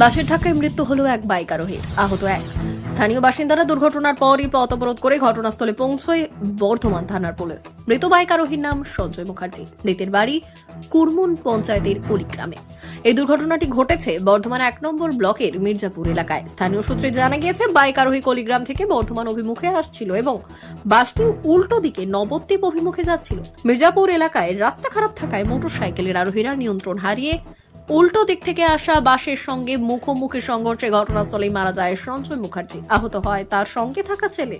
বাসের ধাক্কায় মৃত্যু হলো এক বাইক আরোহীর, আহত এক। স্থানীয় বাসিন্দারা দুর্ঘটনার পরই পথ অবরোধ করে ঘটনাস্থলে পৌঁছয় বর্ধমান থানার পুলিশ। মৃত বাইক আরোহীর নাম সঞ্জয় মুখার্জি। মৃতের বাড়ি কুরমুন পঞ্চায়েতের কুড়িগ্রামে এই দুর্ঘটনাটি ঘটেছে বর্ধমান এক নম্বর ব্লকের মির্জাপুর এলাকায়। স্থানীয় সূত্রে জানা গিয়েছে, বাইক আরোহী কলিগ্রাম থেকে বর্ধমান অভিমুখে আসছিল এবং বাসটি উল্টো দিকে নবদ্বীপ অভিমুখে যাচ্ছিল। মির্জাপুর এলাকায় রাস্তা খারাপ থাকায় মোটরসাইকেলের আরোহীরা নিয়ন্ত্রণ হারিয়ে উল্টো দিক থেকে আসা বাসের সঙ্গে মুখোমুখি সংঘর্ষে ঘটনাস্থলেই মারা যায় সঞ্জয় মুখার্জি। আহত হয় তার সঙ্গে থাকা ছেলে।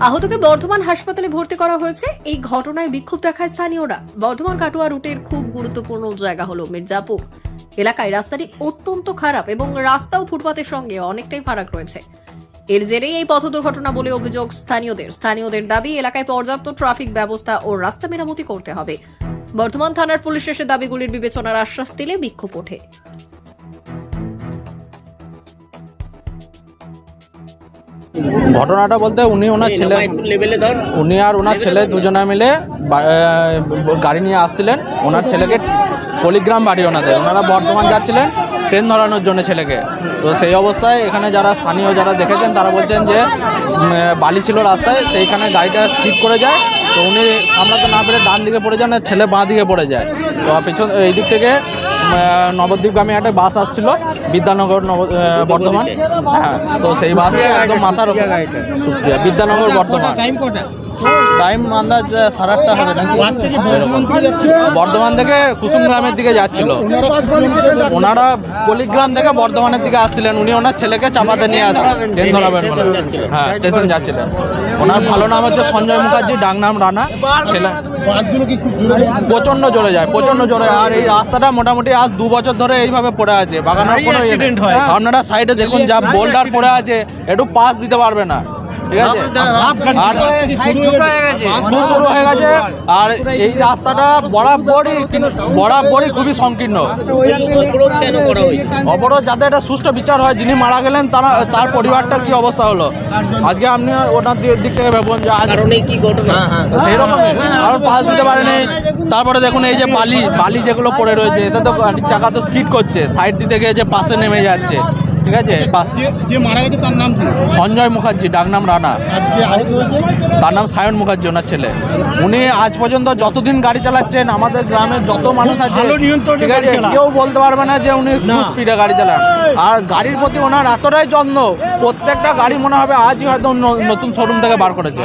আহতকে বর্ধমান হাসপাতালে ভর্তি করা হয়েছে। এই ঘটনায় বিক্ষোভ দেখায় স্থানীয়রা। বর্ধমান কাটোয়া রুটের খুব গুরুত্বপূর্ণ জায়গা হলো মির্জাপুর। এলাকায় রাস্তাটি অত্যন্ত খারাপ এবং রাস্তা ও ফুটপাতের সঙ্গে অনেকটাই ফারাক রয়েছে। এর জেরেই এই পথ দুর্ঘটনা বলে অভিযোগ স্থানীয়দের। স্থানীয়দের দাবি, এলাকায় পর্যাপ্ত ট্রাফিক ব্যবস্থা ও রাস্তা মেরামতি করতে হবে। বর্ধমান থানার পুলিশ এসে দাবিগুলির বিবেচনার আশ্বাস দিলে বিক্ষোভ ওঠে। ঘটনাটা বলতে উনি ওনার ছেলে লেভেলে ধর। উনি আর ওনার ছেলে দুজনে মিলে গাড়ি নিয়ে আসছিলেন। ওনার ছেলেকে পলিগ্রাম বাড়ি ওনাদের। ওনারা বর্ধমান যাচ্ছিলেন ট্রেন ধরানোর জন্য ছেলেকে। তো সেই অবস্থায় এখানে যারা স্থানীয় যারা দেখেছেন তারা বলছেন যে বালি ছিল রাস্তায় সেইখানে গাড়িটা স্কিপ করে যায়। তো উনি সামলাতে না পেরে ডান দিকে পড়ে যান আর ছেলে বাঁ দিকে পড়ে যায়। তো পিছন এই দিক থেকে নবদ্বীপগামী একটা বাস আসছিল, বিদ্যানগর বর্ধমান। হ্যাঁ তো সেই বাসটা একদম মাথার বিদ্যানগর বর্ধমান। টাইম আন্দাজ সাড়ে আটটা হবে নাকি? বর্ধমান থেকে কুসুমগ্রামের দিকে যাচ্ছিল। ওনারা পলিগ্রাম থেকে বর্ধমানের দিকে আসছিলেন। উনি ওনার ছেলেকে চাপাতে নিয়ে ধরাবেন হ্যাঁ স্টেশন যাচ্ছিলেন। ওনার ভালো নাম হচ্ছে সঞ্জয় মুখার্জি, ডাক নাম রানা। ছেলে প্রচণ্ড জোরে যায় প্রচণ্ড জোরে। আর এই রাস্তাটা মোটামুটি আজ দু বছর ধরে এইভাবে পড়ে আছে বাগানের কোনো ইয়ে হয়। আপনারা সাইডে দেখুন যা বোল্ডার পড়ে আছে একটু পাস দিতে পারবে না। ঠিক আছে? আর শুরু হয়ে গেছে। আর এই রাস্তাটা বরাবরই বরাবরই খুবই সংকীর্ণ। অবরোধ যাতে একটা সুষ্ঠু বিচার হয় যিনি মারা গেলেন তারা তার পরিবারটার কি অবস্থা হলো? আজকে আপনি ওনার দিক থেকে ভাবুন যে আজ কি ঘটনা? সেই রকম পাস দিতে পারেনি। তারপরে দেখুন এই যে বালি বালি যেগুলো পড়ে রয়েছে এটা তো গাড়ির চাকা তো স্কিড করছে সাইড দিতে গিয়ে যে পাশে নেমে যাচ্ছে। ঠিক আছে? পাশ- যে মারা গেছে তার নাম সঞ্জয় মুখার্জি রানা। যে আহত হয়েছে তার নাম সায়ন মুখার্জি ওনার ছেলে। উনি আজ পর্যন্ত যতদিন গাড়ি চালাচ্ছেন আমাদের গ্রামের যত মানুষ আছে ঠিক আছে কেউ বলতে পারবে না যে উনি খুব স্পিডে গাড়ি চালান। আর গাড়ির প্রতি ওনার এতটাই যত্ন প্রত্যেকটা গাড়ি মনে হবে আজই হয়তো ন- নতুন শোরুম থেকে বার করেছে।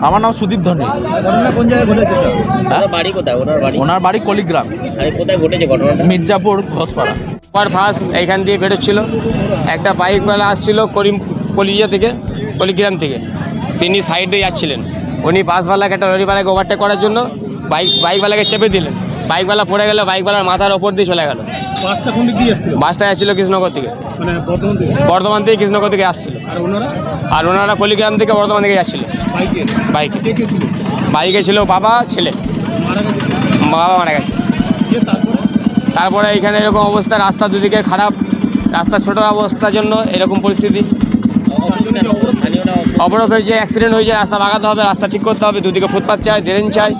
আমার নাম সুদীপ ধনী। ঘটনা কোন জায়গায় ঘটেছে? ওনার বাড়ি কোথায়? ওনার বাড়ি? কলিগ্রাম। কোথায় ঘটেছে ঘটনাটা? মির্জাপুর ঘোষপাড়া। সুপার ফাস্ট এইখান দিয়ে বেরোচ্ছিল। একটা বাইকওয়ালা আসছিল করিম কলিজা থেকে কলিগ্রাম থেকে। তিনি সাইডে যাচ্ছিলেন। উনি বাসওয়ালাকে একটা লরিওয়ালাকে ওভারটেক করার জন্য বাইক বাইকওয়ালাকে চেপে দিলেন। বাইকওয়ালা পড়ে গেল বাইকওয়ালার মাথার ওপর দিয়ে চলে গেল। বাসটা কোন দিক দিয়ে যাচ্ছিল? বাসটা আসছিল কৃষ্ণনগর থেকে। মানে বর্ধমান থেকে? বর্ধমান থেকে কৃষ্ণনগর থেকে আসছিল। আর ওনারা? আর ওনারা কলিগ্রাম থেকে বর্ধমান থেকে যাচ্ছিল। বাইকে বাইকে ছিল? বাইকে ছিল বাবা ছেলে। মারা গেছে? বাবা মারা গেছে। তারপরে? তারপরে এখানে এরকম অবস্থা রাস্তা দুদিকে খারাপ। রাস্তা ছোট অবস্থার জন্য এরকম পরিস্থিতি। অবরোধ হয়েছে অ্যাক্সিডেন্ট হয়েছে রাস্তা লাগাতে হবে রাস্তা ঠিক করতে হবে দুদিকে ফুটপাথ চাই ড্রেন চাই।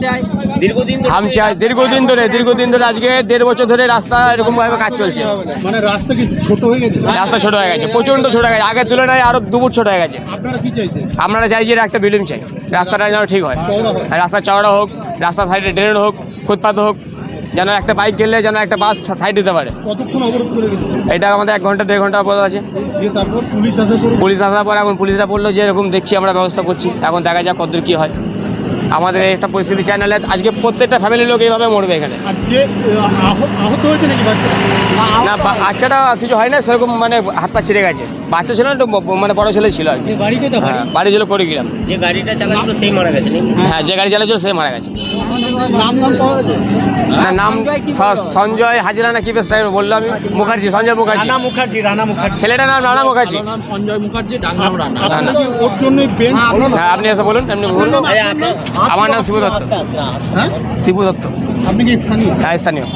দীর্ঘদিন ধরে চাই দীর্ঘদিন ধরে দীর্ঘদিন ধরে আজকে দেড় বছর ধরে রাস্তা এরকম ভাবে কাজ চলছে। মানে রাস্তা কি ছোট হয়ে গেছে? রাস্তা ছোট হয়ে গেছে প্রচণ্ড ছোট হয়ে গেছে। আগের তুলনায় আরও দুপুর ছোট হয়ে গেছে। আপনারা চাই যে একটা বিল্ডিং চাই। রাস্তাটা যেন ঠিক হয়। হয়। রাস্তা চওড়া হোক রাস্তা সাইডে ড্রেন হোক ফুটপাথ হোক। যেন একটা বাইক গেলে যেন একটা বাস সাইড দিতে পারে। কতক্ষণ অবরোধ করে এটা আমাদের এক ঘণ্টা দেড় ঘণ্টা পর আছে। তারপর পুলিশ আসার পর এখন পুলিশরা বলল যে এরকম দেখছি আমরা ব্যবস্থা করছি। এখন দেখা যাক কতদূর কী হয়। আমাদের একটা পরিস্থিতি চাই নাহলে আজকে প্রত্যেকটা ফ্যামিলির লোক এইভাবে মরবে এখানে। আর যে আহ, আহত আহত হয়েছে নাকি না বা- বাচ্চাটা কিছু হয় না সেরকম মানে হাত পা ছিঁড়ে গেছে। বাচ্চা ছিল না একটু মানে বড় ছেলে ছিল আর কি। বাড়ি হ্যাঁ বাড়ি ছিল করিগ্রাম। যে গাড়িটা চালাচ্ছিল সেই মারা গেছে হ্যাঁ যে গাড়ি চালাচ্ছিল সে মারা গেছে। নাম না, সঞ্জয় হাজিরা না কি বেশ বলল আমি? মুখার্জি সঞ্জয় মুখার্জি। মুখার্জি রানা মুখার্জি। ছেলেটার নাম রানা মুখার্জি। নাম সঞ্জয় মুখার্জি রানা। ওর জন্য হ্যাঁ আপনি এসে বলুন এমনি বলুন। আমার নাম শিবু দত্ত হ্যাঁ শিবু দত্ত আপনি কি স্থানীয়? হ্যাঁ স্থানীয়।